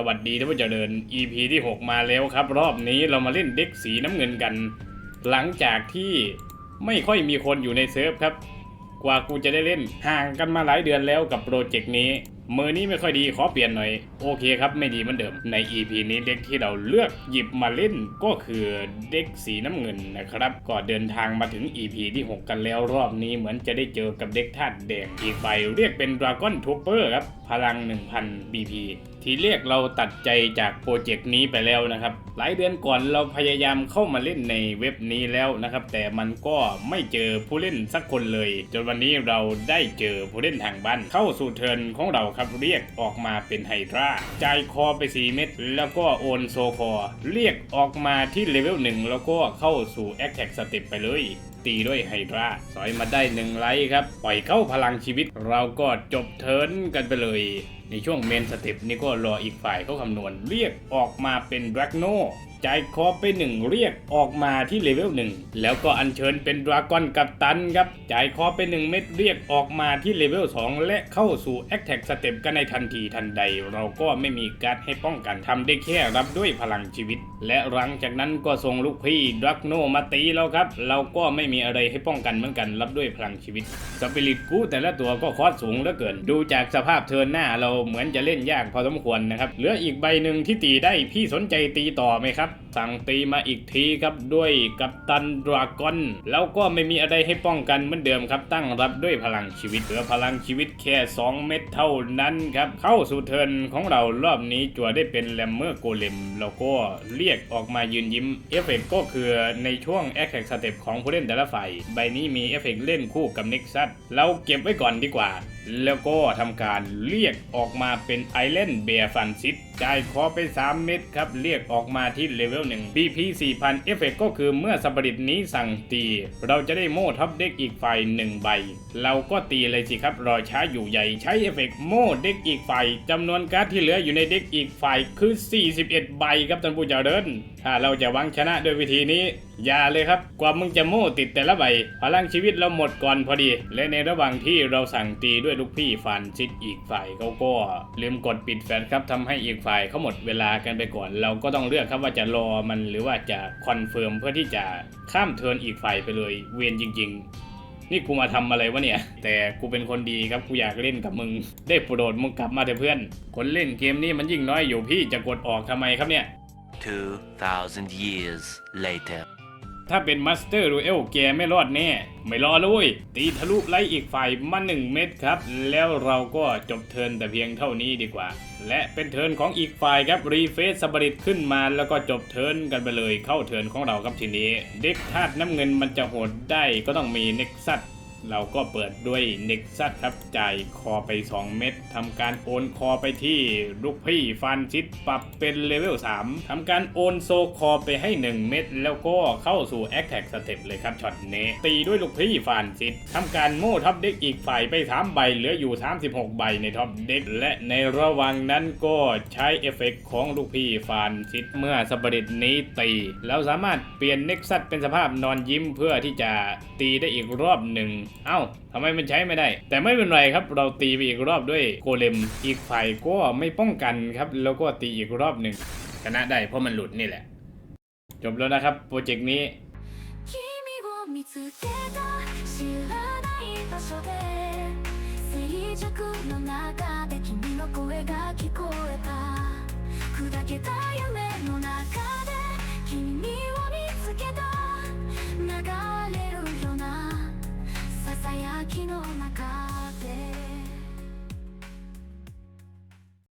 สวัสดีท่านผู้เจริญ EP ที่ 6 มาแล้วครับ รอบนี้เรามาเล่นเด็กสีน้ำเงินกัน หลังจากที่ไม่ค่อยมีคนอยู่ในเซิร์ฟครับ กว่ากูจะได้เล่นห่างกันมาหลายเดือนแล้วกับโปรเจกต์นี้ มือนี้ไม่ค่อยดีขอเปลี่ยนหน่อย โอเคครับไม่ดีเหมือนเดิม ใน EP นี้เด็กที่เราเลือกหยิบมาเล่นก็คือเด็กสีน้ำเงินนะครับ ก็เดินทางมาถึง EP ที่ 6 กันแล้วรอบนี้เหมือนจะได้เจอกับเด็กธาตุแดงอีกใบเรียกเป็น Dragon Trooper ครับ พลัง 1000 BP ที่เรียกเราตัดใจจากโปรเจกต์นี้ไปแล้วนะครับ หลายเดือนก่อนเราพยายามเข้ามาเล่นในเว็บนี้แล้วนะครับ แต่มันก็ไม่เจอผู้เล่นสักคนเลย จนวันนี้เราได้เจอผู้เล่นทางบ้านเข้าสู่เทิร์นของเราครับเรียกออกมาเป็นไฮดราจ่ายคอไป 4 เม็ดแล้วก็โอนโซคอ เรียกออกมาที่เลเวล1แล้วก็เข้าสู่แอคแท็กสเต็ปไปเลยตีด้วยไฮดราสอยมาได้หนึ่งไลท์ครับ ปล่อยเข้าพลังชีวิต เราก็จบเทิร์นกันไปเลย ในช่วงเมนสเต็ปนี่ก็รออีกฝ่ายเขาคำนวณเรียกออกมาเป็นแบล็กโนจ่ายคอไปหนึ่งเรียกออกมาที่เลเวลหนึ่งแล้วก็อัญเชิญเป็นดราก้อนกัปตันครับจ่ายคอไปหนึ่งเม็ดเรียกออกมาที่เลเวล2และเข้าสู่แอคแท็กสเต็ปกันในทันทีทันใด เราก็ไม่มีการดให้ป้องกันทำได้แค่รับด้วยพลังชีวิต และหลังจากนั้นก็ส่งลูกพี่ดรักโนมาตีเราครับ เราก็ไม่มีอะไรให้ป้องกันเหมือนกันรับด้วยพลังชีวิตสปิริตกูแต่ละตัวก็คอสสูงเหลือเกิน ดูจากสภาพเทินหน้าเราเหมือนจะเล่นยากพอสมควรนะครับเหลืออีกใบหนึ่งที่ตีได้พี่สนใจตีต่อไหมครับครับ สั่งตีมาอีกทีครับด้วยกัปตันดราก้อน แล้วก็ไม่มีอะไรให้ป้องกันเหมือนเดิมครับ ตั้งรับด้วยพลังชีวิตเหลือพลังชีวิตแค่ 2 เม็ดเท่านั้นครับ เข้าสู่เทิร์นของเรารอบนี้จัวได้เป็นแลมเมอร์โกเลมแล้วก็เรียกออกมายืนยิ้มเอฟเฟกก็คือในช่วงแอคแท็กสเต็ปของผู้เล่นแต่ละฝ่ายใบนี้มีเอฟเฟกเล่นคู่กับเน็กซัสเราเก็บไว้ก่อนดีกว่า แล้วก็ทำการเรียกออกมาเป็นไอเลนเบียฟันซิตจ่ายคอไป 3 เม็ดครับ เรียกออกมาที่เลเวล1 BP 4000 เอฟเฟกก็คือเมื่อสัปริตนี้สั่งตี เราจะได้โม่ท็อปเด็กอีกฝ่าย1ใบ เราก็ตีเลยสิครับรอช้าอยู่ใหญ่ใช้เอฟเฟกโม่เด็กอีกฝ่ายจำนวนการ์ดที่เหลืออยู่ในเด็กอีกฝ่ายคือ 41 ใบครับท่านผู้เจริญถ้าเราจะวังชนะด้วยวิธีนี้อย่าเลยครับกว่ามึงจะโม่ติดแต่ละใบพลังชีวิตเราหมดก่อนพอดี และในระหว่างที่เราสั่งตีด้วยลูกพี่ฟันซิดอีกฝ่ายเขาก็ลืมกดปิดแฟนครับทำให้อีกฝ่ายเขาหมดเวลากันไปก่อน เราก็ต้องเลือกครับว่าจะรอมันหรือว่าจะคอนเฟิร์มเพื่อที่จะข้ามเทิร์นอีกฝ่ายไปเลยเวียนจริง ๆ นี่กูมาทำอะไรวะเนี่ย แต่กูเป็นคนดีครับกูอยากเล่นกับมึง ได้โปรดมึงกลับมาเถอะเพื่อน คนเล่นเกมนี้มันยิ่งน้อยอยู่พี่จะกดออกทำไมครับเนี่ย 2,000 years later. ถ้าเป็นมาสเตอร์ดูเอลแกไม่รอดแน่ ไม่รอเลยตีทะลุไล่อีกฝ่ายมาหนึ่งเม็ดครับ แล้วเราก็จบเทิร์นแต่เพียงเท่านี้ดีกว่า และเป็นเทิร์นของอีกฝ่ายครับรีเฟซสบริตขึ้นมาแล้วก็จบเทิร์นกันไปเลยเข้าเทิร์นของเราครับทีนี้ เด็กธาตุน้ำเงินมันจะโหดได้ก็ต้องมีเน็กซัส เราก็เปิดด้วยเน็กซัสครับจ่ายคอไป 2 เม็ดทำการโอนคอไปที่ลูกพี่ฟันชิดปรับเป็นเลเวล3ทำการโอนโซคอไปให้ 1 เม็ดแล้วก็เข้าสู่แอคแท็กสเต็ปเลยครับช็อตนี้ตีด้วยลูกพี่ฟันชิดทำการโม่ท็อปเด็กอีกฝ่ายไป3ใบเหลืออยู่ 36 ใบในท็อปเด็กและในระหว่างนั้นก็ใช้เอฟเฟกต์ของลูกพี่ฟันชิดเมื่อสปริตนี้ตีแล้วสามารถเปลี่ยนเน็กซัสเป็นสภาพนอนยิ้มเพื่อที่จะตีได้อีกรอบหนึ่งเอ้า ทำไมมันใช้ไม่ได้ แต่ไม่เป็นไรครับ เราตีไปอีกรอบด้วยโกเลม อีกฝ่ายก็ไม่ป้องกันครับ แล้วก็ตีอีกรอบหนึ่ง ชนะได้เพราะมันหลุดนี่แหละ จบแล้วนะครับ โปรเจกต์นี้ 君を見つけた知らない場所で静寂の中で君